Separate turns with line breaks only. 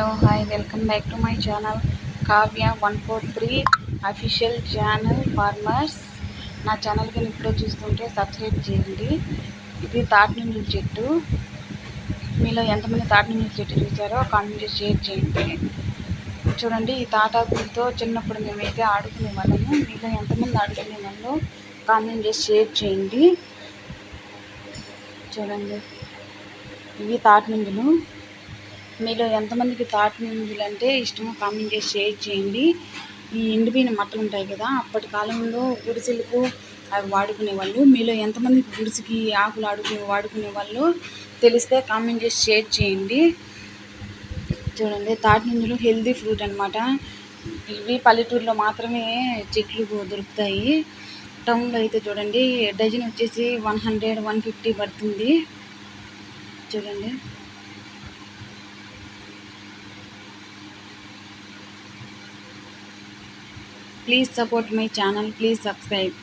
Hello hi welcome back to my channel. Kavya one four three official channel farmers. నా ఛానల్కి ఇప్పుడే చూస్తుంటే subscribe చేయండి. ఇది తాటి నుండి చెట్టు. మీలో ఎంతమంది తాటి నుండి చెట్టు చూసారో కామెంట్ షేర్ చేయండి. చూడండి ఈ తాటాకులతో చిన్నప్పుడు మేమైతే ఆడుకునే వాళ్ళము. మీలో ఎంతమంది ఆడుకునే వాళ్ళు కామెంట్ చేసి షేర్ చేయండి. చూడండి. ఇవి తాటి నుండులు మీలో ఎంతమందికి తాటి నుండులు అంటే ఇష్టమో కామెంట్ చేసి షేర్ చేయండి. ఈ ఎండిపోయిన మట్టలు ఉంటాయి కదా అప్పటి కాలంలో గుడిసెలకు అవి వాడుకునే వాళ్ళు మీలో ఎంతమందికి గుడిసెకి ఆకులు ఆడుకునే వాడుకునే వాళ్ళు తెలిస్తే కామెంట్ చేసి షేర్ చేయండి. చూడండి తాటి నుండులు హెల్దీ ఫ్రూట్ అనమాట ఇవి పల్లెటూరులో మాత్రమే చెట్లు దొరుకుతాయి. టౌన్లో అయితే చూడండి డజన్ వచ్చేసి వన్ హండ్రెడ్ వన్ ఫిఫ్టీ పడుతుంది. చూడండి. Please support my channel please subscribe